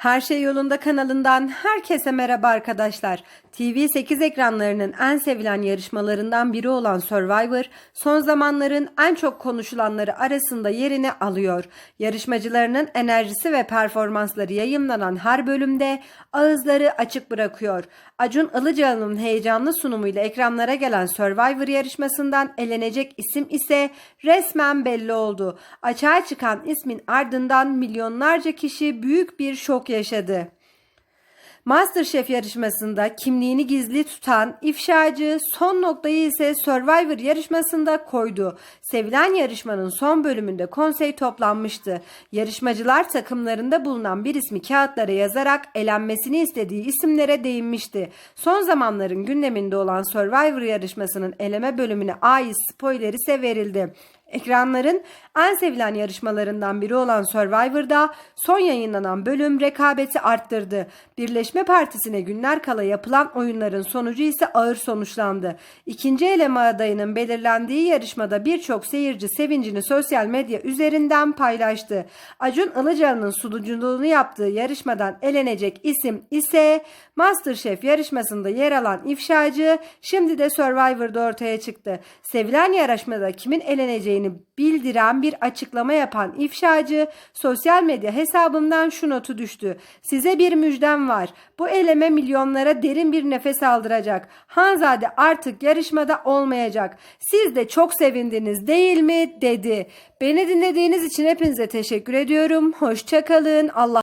Her Şey Yolunda kanalından herkese merhaba arkadaşlar. TV8 ekranlarının en sevilen yarışmalarından biri olan Survivor, son zamanların en çok konuşulanları arasında yerini alıyor. Yarışmacılarının enerjisi ve performansları yayımlanan her bölümde ağızları açık bırakıyor. Acun Ilıcalı'nın heyecanlı sunumuyla ekranlara gelen Survivor yarışmasından elenecek isim ise resmen belli oldu. Açığa çıkan ismin ardından milyonlarca kişi büyük bir şok yaşadı. Masterchef yarışmasında kimliğini gizli tutan ifşacı son noktayı ise Survivor yarışmasında koydu. Sevilen yarışmanın son bölümünde konsey toplanmıştı. Yarışmacılar takımlarında bulunan bir ismi kağıtlara yazarak elenmesini istediği isimlere değinmişti. Son zamanların gündeminde olan Survivor yarışmasının eleme bölümüne ait spoiler ise verildi. Ekranların en sevilen yarışmalarından biri olan Survivor'da son yayınlanan bölüm rekabeti arttırdı. Birleşme Partisi'ne günler kala yapılan oyunların sonucu ise ağır sonuçlandı. İkinci eleme adayının belirlendiği yarışmada birçok seyirci sevincini sosyal medya üzerinden paylaştı. Acun Ilıcalı'nın sunuculuğunu yaptığı yarışmadan elenecek isim ise Masterchef yarışmasında yer alan ifşacı şimdi de Survivor'da ortaya çıktı. Sevilen yarışmada kimin eleneceğini bildiren bir açıklama yapan ifşacı sosyal medya hesabından şu notu düştü. Size bir müjdem var. Bu eleme milyonlara derin bir nefes aldıracak. Hanzade artık yarışmada olmayacak. Siz de çok sevindiniz değil mi? dedi. Beni dinlediğiniz için hepinize teşekkür ediyorum. Hoşçakalın. Allah